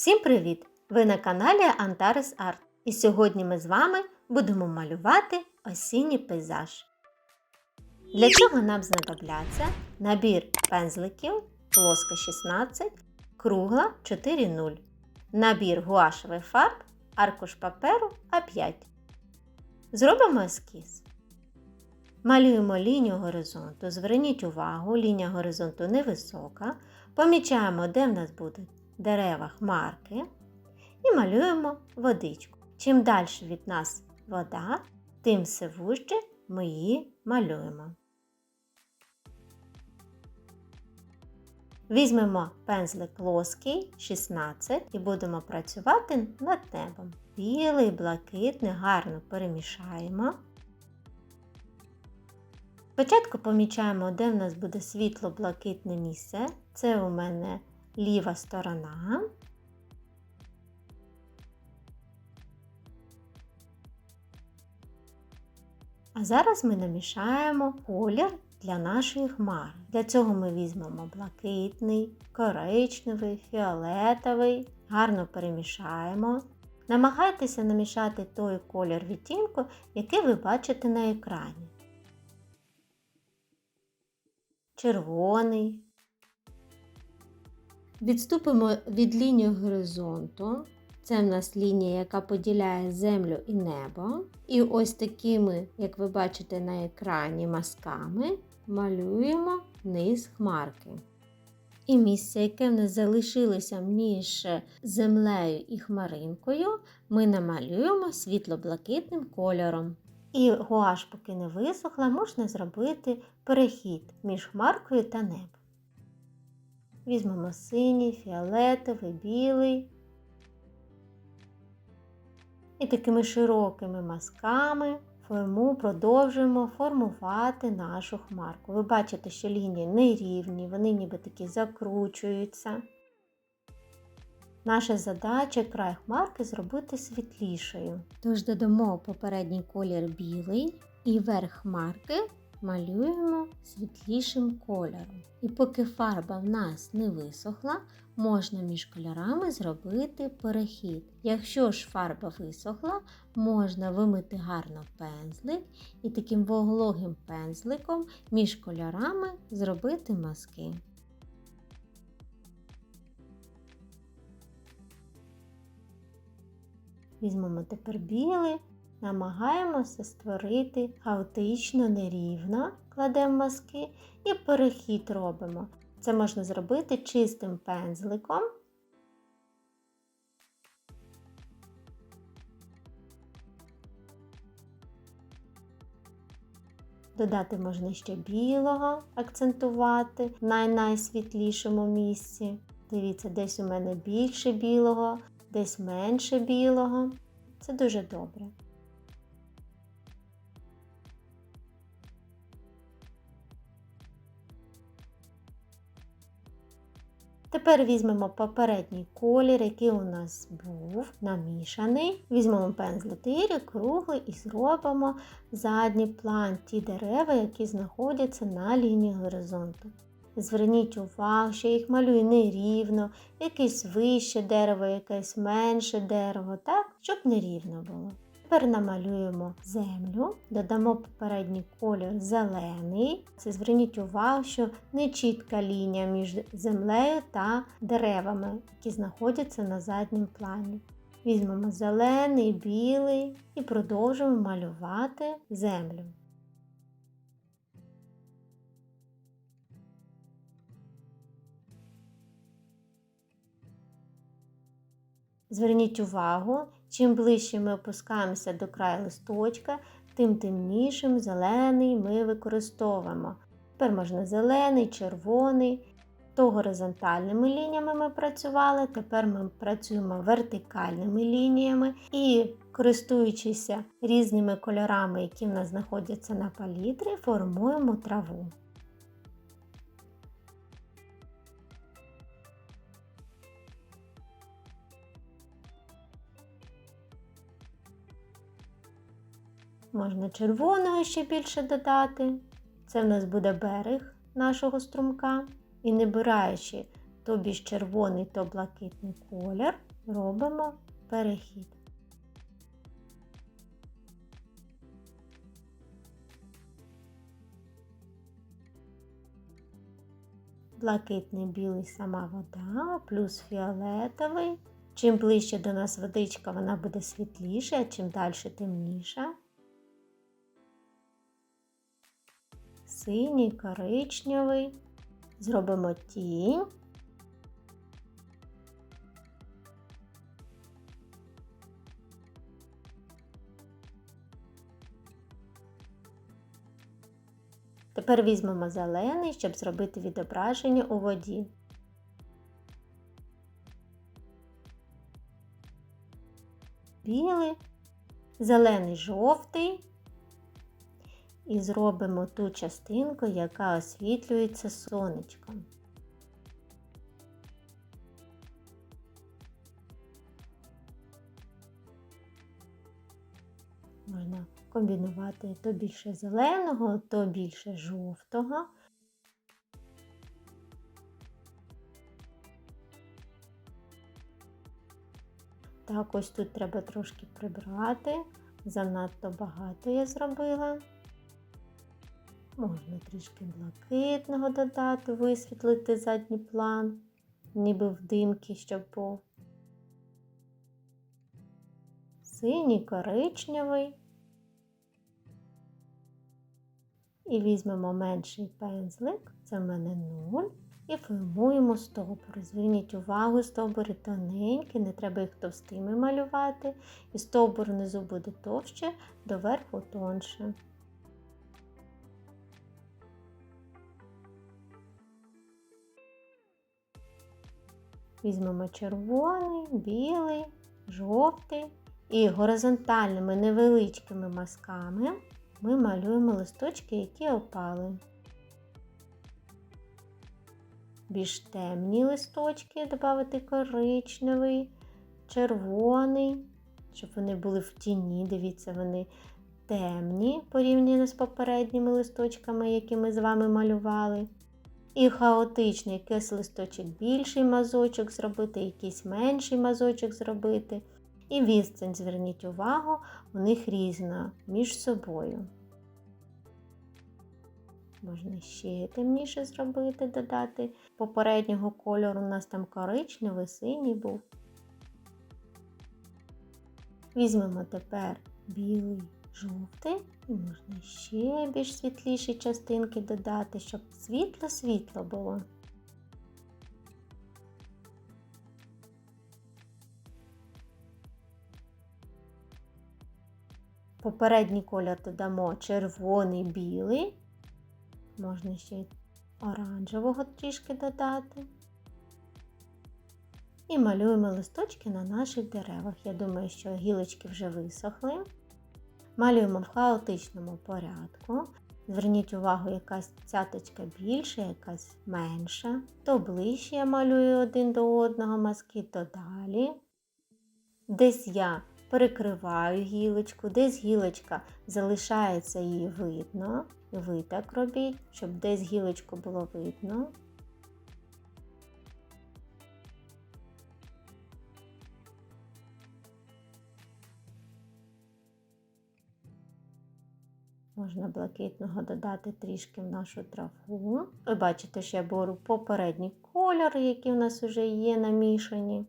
Всім привіт! Ви на каналі Antares Art. І сьогодні ми з вами будемо малювати осінній пейзаж. Для цього нам знадобляться набір пензликів плоска 16, кругла 4,0, набір гуашевих фарб, аркуш паперу А5. Зробимо ескіз. Малюємо лінію горизонту. Зверніть увагу, лінія горизонту невисока. Помічаємо, де в нас будуть дерева хмарки. І малюємо водичку. Чим далі від нас вода, тим все вужче ми її малюємо. Візьмемо пензлик плоский 16 і будемо працювати над небом. Білий, блакитний, гарно перемішаємо. Спочатку помічаємо, де в нас буде світло-блакитне місце. Це у мене ліва сторона. А зараз ми намішаємо колір для нашої хмари. Для цього ми візьмемо блакитний, коричневий, фіолетовий, гарно перемішаємо. Намагайтеся намішати той колір відтінку, який ви бачите на екрані. Червоний. Відступимо від лінії горизонту. Це в нас лінія, яка поділяє землю і небо. І ось такими, як ви бачите на екрані, мазками малюємо низ хмарки. І місце, яке в нас залишилося між землею і хмаринкою, ми намалюємо світло-блакитним кольором. І гуаш, поки не висохла, можна зробити перехід між хмаркою та небом. Візьмемо синій, фіолетовий, білий. І такими широкими мазками форму продовжуємо формувати нашу хмарку. Ви бачите, що лінії нерівні, вони ніби такі закручуються. Наша задача край хмарки зробити світлішою. Тож додамо попередній колір білий і верх хмарки малюємо світлішим кольором. І поки фарба в нас не висохла, можна між кольорами зробити перехід. Якщо ж фарба висохла, можна вимити гарно пензлик і таким вологим пензликом між кольорами зробити мазки. Візьмемо тепер білий, намагаємося створити хаотично нерівно, кладемо мазки і перехід робимо. Це можна зробити чистим пензликом. Додати можна ще білого, акцентувати в най-найсвітлішому місці. Дивіться, десь у мене більше білого, десь менше білого. Це дуже добре. Тепер візьмемо попередній колір, який у нас був намішаний. Візьмемо пензлетирі, круглий і зробимо задній план ті дерева, які знаходяться на лінії горизонту. Зверніть увагу, що їх малюю нерівно, якесь вище дерево, якесь менше дерево, так, щоб нерівно було. Тепер намалюємо землю, додамо попередній колір зелений. Це зверніть увагу, що не чітка лінія між землею та деревами, які знаходяться на задньому плані. Візьмемо зелений, білий і продовжуємо малювати землю. Зверніть увагу, чим ближче ми опускаємося до краю листочка, тим темнішим зелений ми використовуємо. Тепер можна зелений, червоний. То горизонтальними лініями ми працювали, тепер ми працюємо вертикальними лініями і, користуючись різними кольорами, які в нас знаходяться на палітрі, формуємо траву. Можна червоного ще більше додати. Це в нас буде берег нашого струмка. І не бираючи то більш червоний, то блакитний колір, робимо перехід. Блакитний білий сама вода, плюс фіолетовий. Чим ближче до нас водичка, вона буде світліша, а чим далі темніша. Синій, коричневий. Зробимо тінь. Тепер візьмемо зелений, щоб зробити відображення у воді. Білий, зелений жовтий. І зробимо ту частинку, яка освітлюється сонечком. Можна комбінувати то більше зеленого, то більше жовтого. Так, ось тут треба трошки прибрати. Занадто багато я зробила. Можна трішки блакитного додати, висвітлити задній план, ніби в димки, щоб був. Синій, коричневий. І візьмемо менший пензлик, це в мене 0, і формуємо стовбур. Зверніть увагу, стовбури тоненькі, не треба їх товстими малювати, і стовбур внизу буде товще, доверху тонше. Візьмемо червоний, білий, жовтий і горизонтальними невеличкими мазками ми малюємо листочки, які опали. Більш темні листочки додати коричневий, червоний, щоб вони були в тіні. Дивіться, вони темні порівняно з попередніми листочками, які ми з вами малювали. І хаотичний, якийсь листочок більший мазочок зробити, якийсь менший мазочок зробити. І відстань, зверніть увагу, у них різна між собою. Можна ще темніше зробити, додати. Попереднього кольору у нас там коричневий, синій був. Візьмемо тепер білий, жовтий, і можна ще більш світліші частинки додати, щоб світло-світло було. Попередній колір додамо червоний, білий. Можна ще й оранжевого трішки додати. І малюємо листочки на наших деревах. Я думаю, що гілочки вже висохли. Малюємо в хаотичному порядку. Зверніть увагу, якась цяточка більша, якась менша. То ближче я малюю один до одного мазки, то далі. Десь я перекриваю гілочку, десь гілочка залишається її видно. Ви так робіть, щоб десь гілочку було видно. Можна блакитного додати трішки в нашу траву. Ви бачите, що я беру попередні кольори, які в нас вже є намішані.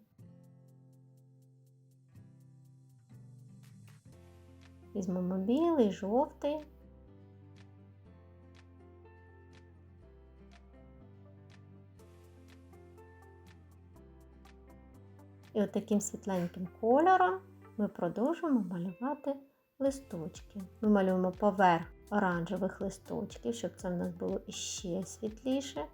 Візьмемо білий, жовтий. І от таким світленьким кольором ми продовжуємо малювати листочки. Ми малюємо поверх оранжевих листочків, щоб це в нас було іще світліше.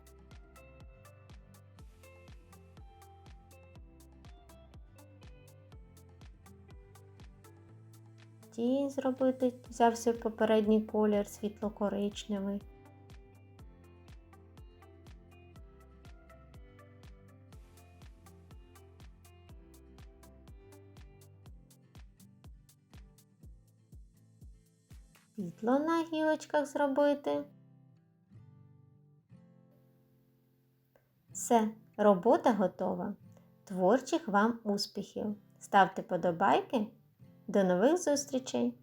Тінь зробити, взявся попередній колір світло-коричневий. Гілочках зробити. Все, Робота готова. Творчих вам успіхів! Ставте подобайки. До нових зустрічей!